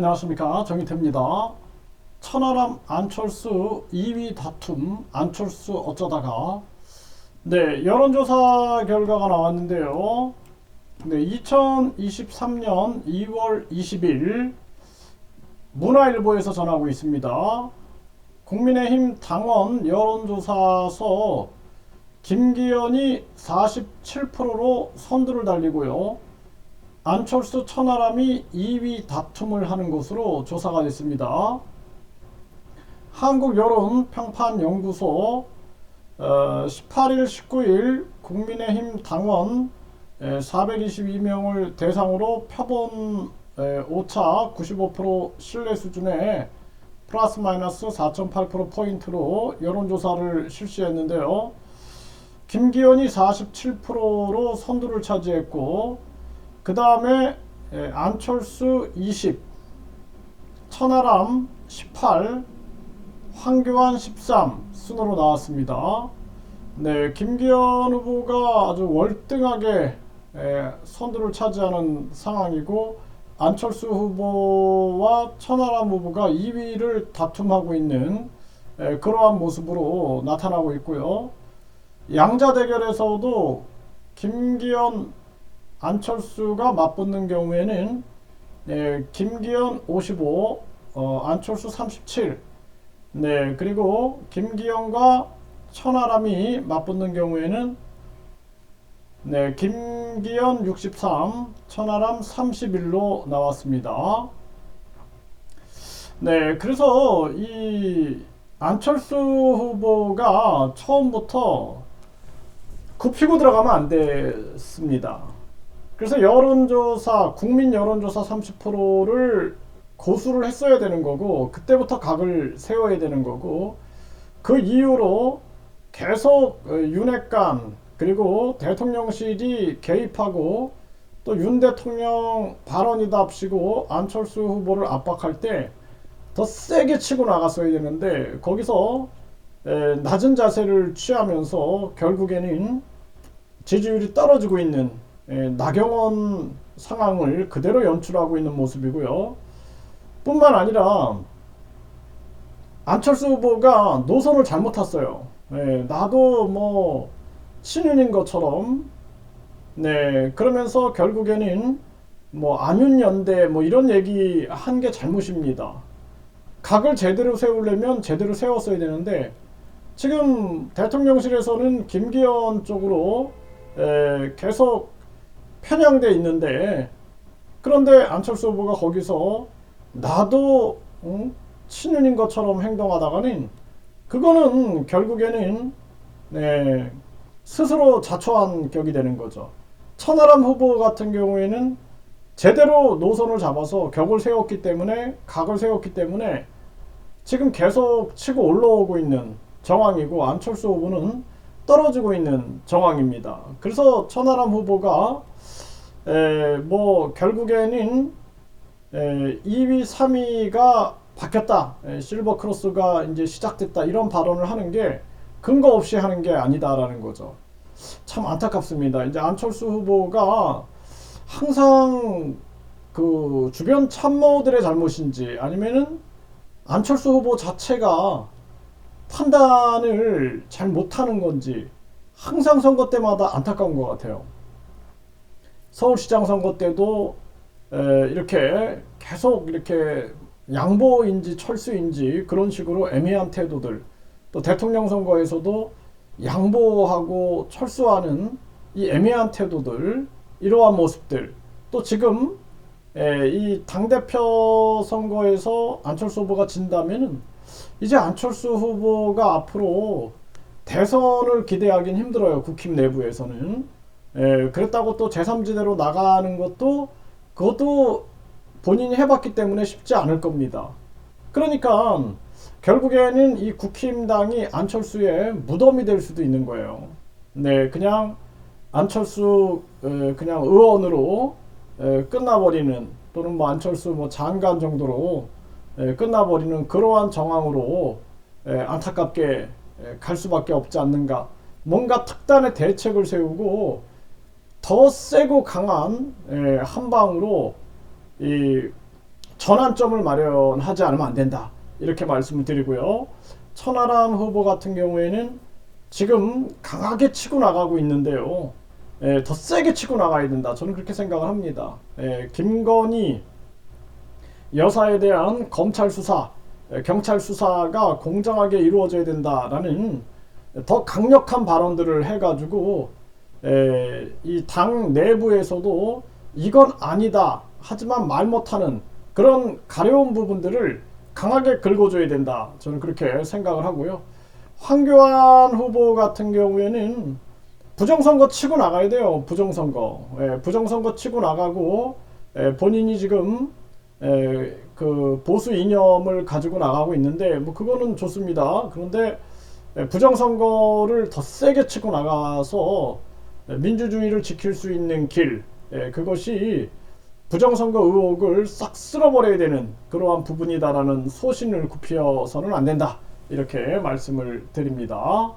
안녕하십니까 정희태입니다. 천하람 안철수 2위 다툼 안철수 어쩌다가 네 여론조사 결과가 나왔는데요. 네 2023년 2월 20일 문화일보에서 전하고 있습니다. 국민의힘 당원 여론조사서 김기현이 47%로 선두를 달리고요. 안철수 천하람이 2위 다툼을 하는 것으로 조사가 됐습니다. 한국여론평판연구소 18일, 19일 국민의힘 당원 422명을 대상으로 표본 오차 95% 신뢰 수준의 플러스 마이너스 4.8% 포인트로 여론조사를 실시했는데요. 김기현이 47%로 선두를 차지했고 그 다음에 안철수 20, 천하람 18, 황교안 13 순으로 나왔습니다. 네, 김기현 후보가 아주 월등하게 에, 선두를 차지하는 상황이고 안철수 후보와 천하람 후보가 2위를 다툼하고 있는 에, 그러한 모습으로 나타나고 있고요. 양자 대결에서도 김기현 안철수가 맞붙는 경우에는 네, 김기현 55, 어, 안철수 37. 네, 그리고 김기현과 천하람이 맞붙는 경우에는 네, 김기현 63, 천하람 31로 나왔습니다. 네, 그래서 이 안철수 후보가 처음부터 굽히고 들어가면 안 됐습니다. 그래서 여론조사, 국민 여론조사 30%를 고수를 했어야 되는 거고, 그때부터 각을 세워야 되는 거고, 그 이후로 계속 어, 윤핵관, 그리고 대통령실이 개입하고, 또 윤 대통령 발언이답시고 안철수 후보를 압박할 때 더 세게 치고 나갔어야 되는데, 거기서 낮은 자세를 취하면서 결국에는 지지율이 떨어지고 있는 예, 나경원 상황을 그대로 연출하고 있는 모습이고요. 뿐만 아니라 안철수 후보가 노선을 잘못 탔어요. 네, 나도 뭐 신윤인 것처럼 네 그러면서 결국에는 뭐 안윤연대 뭐 이런 얘기 한 게 잘못입니다. 각을 제대로 세우려면 제대로 세웠어야 되는데 지금 대통령실에서는 김기현 쪽으로 에, 계속 편향돼 있는데 그런데 안철수 후보가 거기서 나도 응? 친윤인 것처럼 행동하다가는 그거는 결국에는 네, 스스로 자초한 격이 되는 거죠. 천하람 후보 같은 경우에는 제대로 노선을 잡아서 격을 세웠기 때문에 각을 세웠기 때문에 지금 계속 치고 올라오고 있는 정황이고 안철수 후보는 떨어지고 있는 정황입니다. 그래서 천하람 후보가 에, 뭐 결국에는 에, 2위, 3위가 바뀌었다. 에, 실버 크로스가 이제 시작됐다. 이런 발언을 하는 게 근거 없이 하는 게 아니다라는 거죠. 참 안타깝습니다. 이제 안철수 후보가 항상 그 주변 참모들의 잘못인지 아니면은 안철수 후보 자체가 판단을 잘 못하는 건지 항상 선거 때마다 안타까운 것 같아요. 서울시장 선거 때도 이렇게 계속 이렇게 양보인지 철수인지 그런 식으로 애매한 태도들 또 대통령 선거에서도 양보하고 철수하는 이 애매한 태도들 이러한 모습들 또 지금 이 당대표 선거에서 안철수 후보가 진다면은 이제 안철수 후보가 앞으로 대선을 기대하긴 힘들어요 국힘 내부에서는 예, 그랬다고 또 제3지대로 나가는 것도 그것도 본인이 해봤기 때문에 쉽지 않을 겁니다. 그러니까 결국에는 이 국힘당이 안철수의 무덤이 될 수도 있는 거예요. 네, 그냥 안철수 에, 그냥 의원으로 에, 끝나버리는 또는 뭐 안철수 뭐 장관 정도로 에, 끝나버리는 그러한 정황으로 에, 안타깝게 에, 갈 수밖에 없지 않는가. 뭔가 특단의 대책을 세우고 더 세고 강한 예, 한 방으로 이 전환점을 마련하지 않으면 안 된다. 이렇게 말씀을 드리고요. 천하람 후보 같은 경우에는 지금 강하게 치고 나가고 있는데요. 예, 더 세게 치고 나가야 된다. 저는 그렇게 생각을 합니다. 예, 김건희 여사에 대한 검찰 수사, 예, 경찰 수사가 공정하게 이루어져야 된다라는 더 강력한 발언들을 해가지고 이 당 내부에서도 이건 아니다. 하지만 말 못하는 그런 가려운 부분들을 강하게 긁어줘야 된다. 저는 그렇게 생각을 하고요. 황교안 후보 같은 경우에는 부정선거 치고 나가야 돼요. 부정선거. 예, 부정선거 치고 나가고 예, 본인이 지금 예, 그 보수 이념을 가지고 나가고 있는데 뭐 그거는 좋습니다. 그런데 예, 부정선거를 더 세게 치고 나가서 예, 민주주의를 지킬 수 있는 길 예, 그것이 부정선거 의혹을 싹 쓸어버려야 되는 그러한 부분이다라는 소신을 굽혀서는 안 된다 이렇게 말씀을 드립니다.